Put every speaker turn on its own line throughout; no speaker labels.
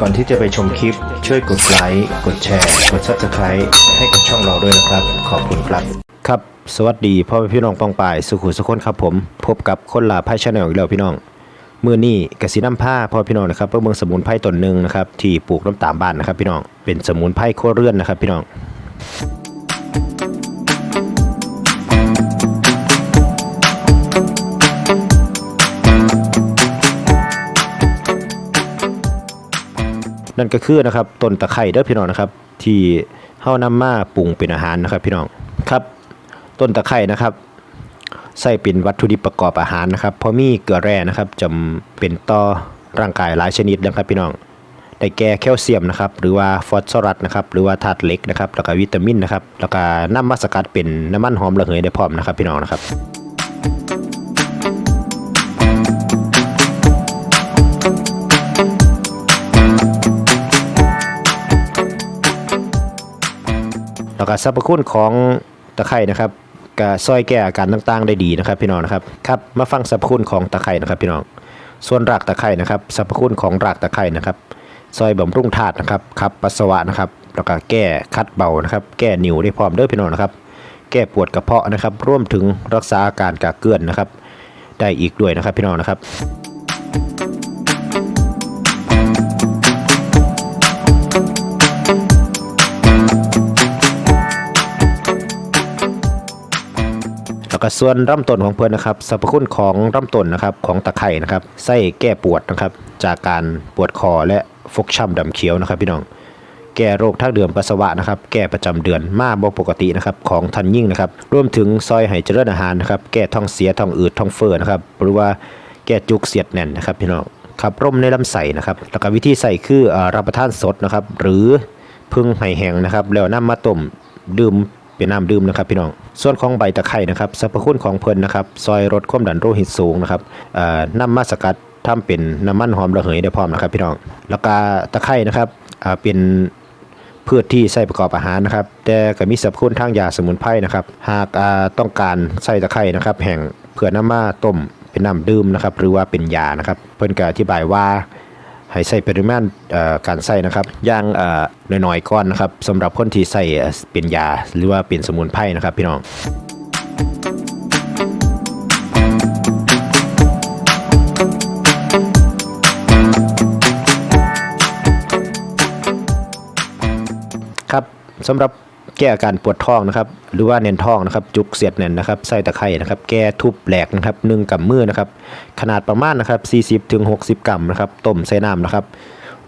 ก่อนที่จะไปชมคลิป ช่วยกดไลค์กดแชร์ กด subscribe ให้กับช่องเราด้วยนะครับ ขอบคุณครับ ครับ สวัสดีพ่อแม่พี่น้องปองปาย สุขุสุขคนครับผม พบกับคนลาไพ่ชาแนลอีกแล้วพี่น้องมื่อนี้กสิน้ำผ้าพ่อพี่น้องนะครับเพื่อเมืองสมุนไพรต้นหนึ่งนะครับที่ปลูกน้ำตาลบ้านนะครับพี่น้องเป็นสมุนไพรโคเรื่อนนะครับพี่น้อง นั่นก็คือนะครับต้นตะไคร้เด้อพี่น้องนะครับ ที่เฮานำมาปรุงเป็นอาหารนะครับ พี่น้องครับ ต้นตะไคร้นะครับใส่เป็นวัตถุดิบประกอบอาหารนะครับเพราะมีเกลือแร่นะครับจำเป็นต่อร่างกายหลายชนิดนะครับพี่น้องได้แก่แคลเซียมนะครับหรือว่าฟอสฟอรัสนะครับหรือว่าธาตุเหล็กนะครับแล้วก็วิตามินนะครับแล้วก็น้ำมาสกัดเป็นน้ำมันหอมระเหยได้พร้อมนะครับพี่น้องนะครับ แล้วก็สรรพคุณของตะไคร่นะครับก็ซอยแก้อาการต่างๆ ได้ดีนะครับ พี่น้องนะครับครับมาฟังสรรพคุณของตะไคร่นะครับ พี่น้อง ส่วนรากตะไคร่นะครับสรรพคุณของรากตะไคร่นะครับซอยบำรุงธาตุนะครับขับปัสสาวะนะครับแล้วก็แก้คัดเบานะครับ แก้นิ่วได้พร้อมเด้อพี่น้องนะครับ แก้ปวดกระเพาะนะครับร่วมถึงรักษาอาการกากเกลื่อนนะครับ ได้อีกด้วยนะครับพี่น้องนะครับ ก็ส่วนร่ำต้นของเพื่อนนะครับสรรพคุณของร่ำต้นนะครับของตะไคร่นะครับไส้แก้ปวดนะครับ จากการปวดคอและฟกช้ำดำเขียวนะครับ พี่น้อง แก้โรคทางเดือนปัสสาวะนะครับ แก้ประจำเดือนมาบ่ปกตินะครับของทันยิ่งนะครับรวมถึงซอยไหเจริญอาหารนะครับ แก้ท้องเสียท้องอืดท้องเฟ้อนะครับหรือว่าแก้จุกเสียดแน่นนะครับพี่น้องขับร่มในลำไส้นะครับแล้วก็วิธีใส่คืออรับประทานสดนะครับ หรือพึ่งไห้แห้งนะครับ แล้วนำมาต้มดื่ม เป็นน้ำดื่มนะครับพี่น้อง ส่วนของใบตะไคร่นะครับสรรพคุณของเพลินนะครับ ซอยลดความดันโลหิตสูงนะครับเอ่อนำมาสกัดทำเป็นน้ำมันหอมระเหยได้พร้อมนะครับพี่น้อง แล้วก็ตะไคร่นะครับเป็นพืชที่ใส่ประกอบอาหารนะครับ แต่ก็มีสรรพคุณทางยาสมุนไพรนะครับ หากาต้องการใส่ตะไคร่นะครับ แห่งเพื่อน้ำมาต้มเป็นน้ำดื่มนะครับ หรือว่าเป็นยานะครับ เพิ่นก็อธิบายว่า ให้ใส่ปริมาณการใส่นะครับย่างเอ่อน้อยๆก้อนนะครับสำหรับคนที่ใส่เอ่อเป็นยาหรือว่าเป็นสมุนไพรนะครับพี่น้องครับสำหรับ แก้อาการปวดท้องนะครับ หรือว่าแน่นท้องนะครับ จุกเสียดแน่นนะครับใส่ตะไคร่นะครับ แก้ทุบแหลกนะครับนึ่งกำมือนะครับ ขนาดประมาณนะครับ 40ถึง60 กรัมนะครับ ต้มใส่น้ำนะครับ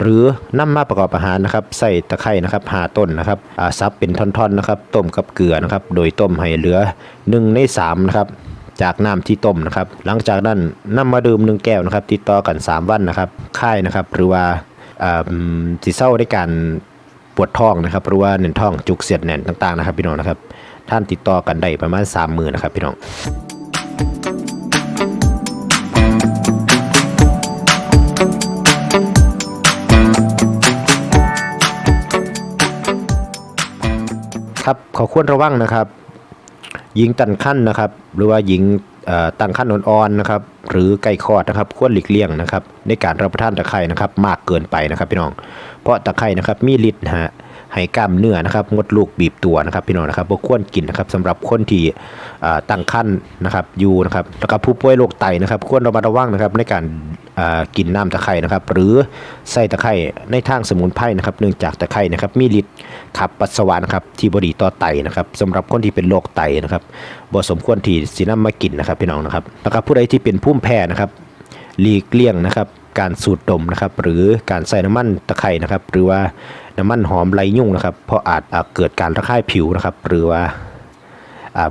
หรือนำมาประกอบอาหารนะครับใส่ตะไคร่นะครับหาต้นนะครับอ่าซับเป็นท่อนๆนะครับ ต้มกับเกลือนะครับ โดยต้มให้เหลือ1ใน3นะครับ จากน้ำที่ต้มนะครับ หลังจากนั้นนำมาดื่มหนึ่งแก้วนะครับ ติดต่อกัน 3 วันนะครับ ค่ายนะครับ หรือว่าอ่าสิเศร้าได้การ ปวดท้องนะครับหรือว่าเน่นท้องจุกเสียดแน่นต่างๆนะครับ พี่น้องนะครับ ท่านติดต่อกันได้ประมาณ3มือนะครับ พี่น้องครับขอควรระวังนะครับ หญิงตั้งครรภ์นะครับ หรือว่าหญิง ตั้งขั้นอ่อนๆนะครับหรือไก่คลอดนะครับควรหลีกเลี่ยงนะครับในการรับประทานตะไคร่นะครับมากเกินไปนะครับพี่น้อง เพราะตะไคร่นะครับมีฤทธิ์นะฮะ ให้กล้ามเนื้อนะครับงดลูกบีบตัวนะครับพี่น้องนะครับบ่ควรกินนะครับสำหรับคนที่ตั้งครรภ์นะครับอยู่นะครับแล้วก็ผู้ป่วยโรคไตนะครับ ควรระมัดระวังนะครับในการกินน้ำตะไคร่นะครับ หรือใส่ตะไคร่ในทางสมุนไพรนะครับ เนื่องจากตะไคร่นะครับมีฤทธิ์ขับปัสสาวะนะครับที่บดีต่อไตนะครับสำหรับคนที่เป็นโรคไตนะครับบ่สมควรที่สินำมากินนะครับพี่น้องนะครับแล้วก็ผู้ใดที่เป็นภูมิแพ้นะครับ หลีกเลี่ยงนะครับการสูดดมนะครับหรือการใส่น้ำมันตะไคร่นะครับหรือว่าน้ำมันหอมไรยุ่งนะครับเพราะอาจเกิดการระคายผิวนะครับหรือว่า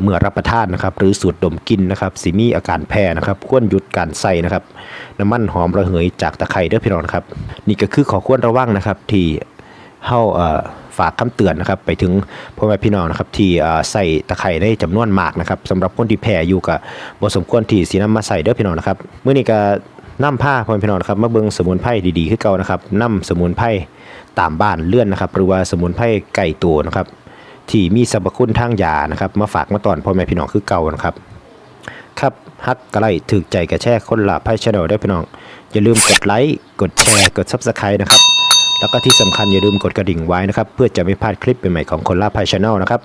เมื่อรับประทานนะครับ หรือสูดดมกินนะครับสิมีอาการแพ้นะครับควรหยุดการใส่นะครับ น้ำมันหอมระเหยจากตะไคร้เด้อพี่น้องนครับ นี่ก็คือขอควรระวังนะครับที่เฮาฝากคำเตือนนะครับ ไปถึงพ่อแม่พี่น้องนะครับ ที่ใส่ตะไคร้ในจำนวนมากนะครับสำหรับคนที่แพ้อยู่กับบสมควรที่สินำมาใส่เด้อพี่น้องนะครับเมื้อนี้ก็ นำผ้าพ่อแม่พี่น้องนะครับมาเบิ่งสมุนไพรดีๆคือเก่านะครับนำสมุนไพรตามบ้านเลื่อนนะครับ หรือว่าสมุนไพรไก่ตัวนะครับ ที่มีสรรพคุณทางยานะครับ มาฝากมาตอนพ่อแม่พี่น้องคือเก่านะครับครับฮักกระไรถึกใจกระแช่คนละไพ่ชาแนลได้พี่น้อง อย่าลืมกดไลค์กดแชร์กด Subscribe นะครับ แล้วก็ที่สำคัญอย่าลืมกดกระดิ่งไว้นะครับ เพื่อจะไม่พลาดคลิปใหม่ๆของคนละไพ่ชาแนลนะครับ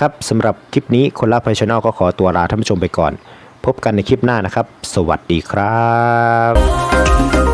ครับสำหรับคลิปนี้คนละไพ่ชาแนลก็ขอตัวลาท่านผู้ชมไปก่อน พบกันในคลิปหน้านะครับ สวัสดีครับ